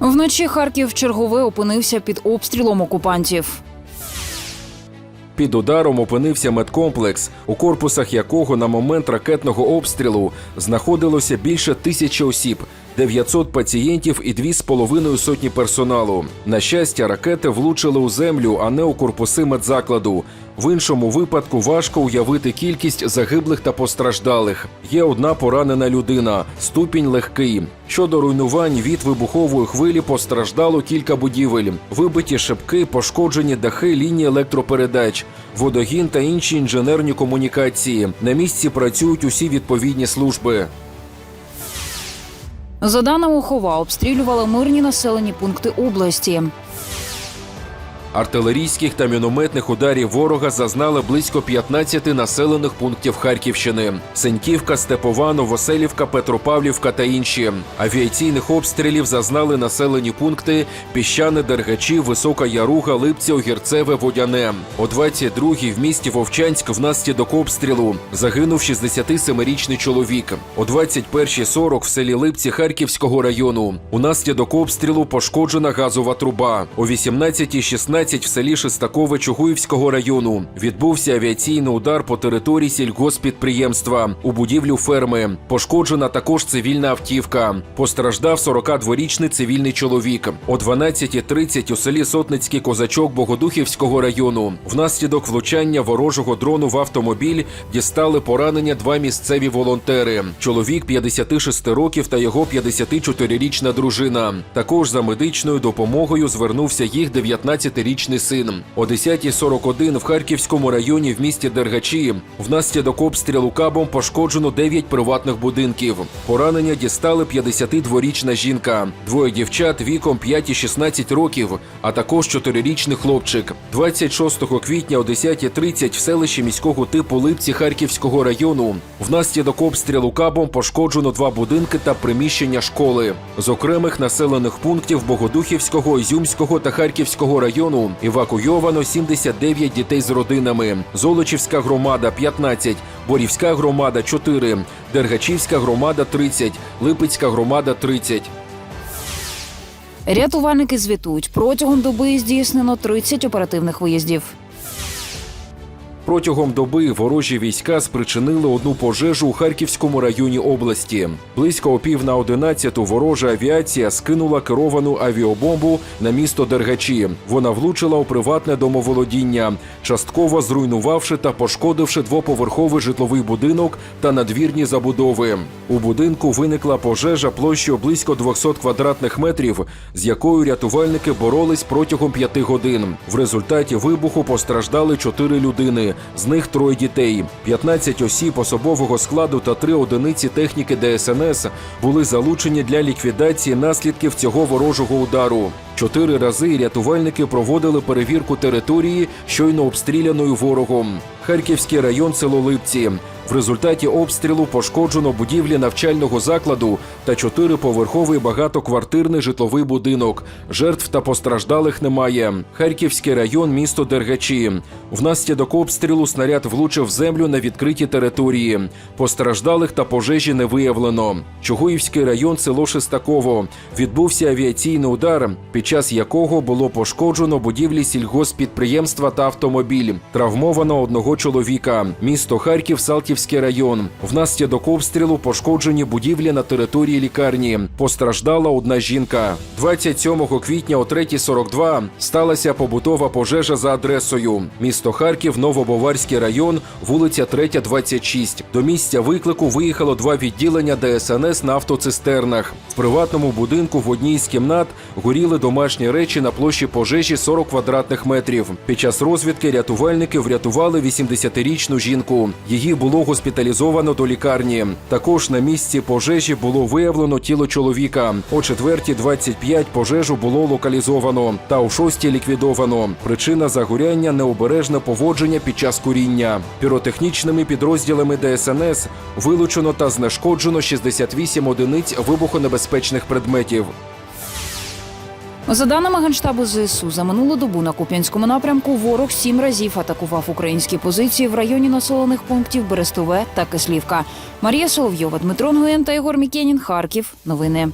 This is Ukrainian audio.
Вночі Харків чергове опинився під обстрілом окупантів. Під ударом опинився медкомплекс, у корпусах якого на момент ракетного обстрілу знаходилося більше тисячі осіб, 900 пацієнтів і дві з половиною сотні персоналу. На щастя, ракети влучили у землю, а не у корпуси медзакладу. В іншому випадку важко уявити кількість загиблих та постраждалих. Є одна поранена людина, ступінь легкий. Щодо руйнувань від вибухової хвилі постраждало кілька будівель, вибиті шибки, пошкоджені дахи лінії електропередач, водогін та інші інженерні комунікації. На місці працюють усі відповідні служби. За даними Хова, обстрілювали мирні населені пункти області. Артилерійських та мінометних ударів ворога зазнали близько 15 населених пунктів Харківщини: Сеньківка, Степова, Новоселівка, Петропавлівка та інші. Авіаційних обстрілів зазнали населені пункти Піщани, Дергачі, Висока Яруга, Липці, Огірцеве, Водяне. О 22-й в місті Вовчанськ внаслідок обстрілу загинув 67-річний чоловік. О 21.40 в селі Липці Харківського району. Унаслідок обстрілу пошкоджена газова труба. О 18.16 в селі Шестакове Чугуївського району відбувся авіаційний удар по території сільгоспідприємства у будівлю ферми. Пошкоджена також цивільна автівка. Постраждав 42-річний цивільний чоловік. О 12.30 у селі Сотницький козачок Богодухівського району. Внаслідок влучання ворожого дрону в автомобіль дістали поранення два місцеві волонтери. Чоловік 56 років та його 54-річна дружина. Також за медичною допомогою звернувся їх 19-річний син. О 10.41 в Харківському районі в місті Дергачі внаслідок обстрілу кабом пошкоджено 9 приватних будинків. Поранення дістали 52-річна жінка, двоє дівчат віком 5 і 16 років, а також 4-річний хлопчик. 26 квітня о 10.30 в селищі міського типу Липці Харківського району внаслідок обстрілу кабом пошкоджено два будинки та приміщення школи. З окремих населених пунктів Богодухівського, Ізюмського та Харківського району евакуйовано 79 дітей з родинами. Золочівська громада 15, Борівська громада 4, Дергачівська громада 30, Липецька громада 30. Рятувальники звітують, протягом доби здійснено 30 оперативних виїздів. Протягом доби ворожі війська спричинили одну пожежу у Харківському районі області. Близько о пів на одинадцяту ворожа авіація скинула керовану авіабомбу на місто Дергачі. Вона влучила у приватне домоволодіння, частково зруйнувавши та пошкодивши двоповерховий житловий будинок та надвірні забудови. У будинку виникла пожежа площею близько 200 квадратних метрів, з якою рятувальники боролись протягом п'яти годин. В результаті вибуху постраждали чотири людини, з них троє дітей. 15 осіб особового складу та три одиниці техніки ДСНС були залучені для ліквідації наслідків цього ворожого удару. Чотири рази рятувальники проводили перевірку території, щойно обстріляною ворогом. Харківський район село Липці. В результаті обстрілу пошкоджено будівлі навчального закладу та чотириповерховий багатоквартирний житловий будинок. Жертв та постраждалих немає. Харківський район, місто Дергачі. Внаслідок обстрілу снаряд влучив землю на відкритій території. Постраждалих та пожежі не виявлено. Чугуївський район, село Шестаково. Відбувся авіаційний удар, під час якого було пошкоджено будівлі сільгоспідприємства та автомобіль. Травмовано одного чоловіка. Місто Харків, Салтівський район. Внаслідок обстрілу пошкоджені будівлі на території лікарні. Постраждала одна жінка. 27 квітня о 3.42 сталася побутова пожежа за адресою. Місто Харків, Новобоварський район, вулиця 3, 26. До місця виклику виїхало два відділення ДСНС на автоцистернах. В приватному будинку в одній з кімнат горіли домашні речі на площі пожежі 40 квадратних метрів. Під час розвідки рятувальники врятували 80-річну жінку. Її було госпіталізовано до лікарні. Також на місці пожежі було виявлено тіло чоловіка. О 4.25 пожежу було локалізовано та о 6 ліквідовано. Причина загоряння необережне поводження під час куріння. Піротехнічними підрозділами ДСНС вилучено та знешкоджено 68 одиниць вибухонебезпечних предметів. За даними генштабу ЗСУ, за минулу добу на Куп'янському напрямку ворог сім разів атакував українські позиції в районі населених пунктів Берестове та Кислівка. Марія Соловйова, Дмитро Нгуєн та Ігор Мікенін. Харків. Новини.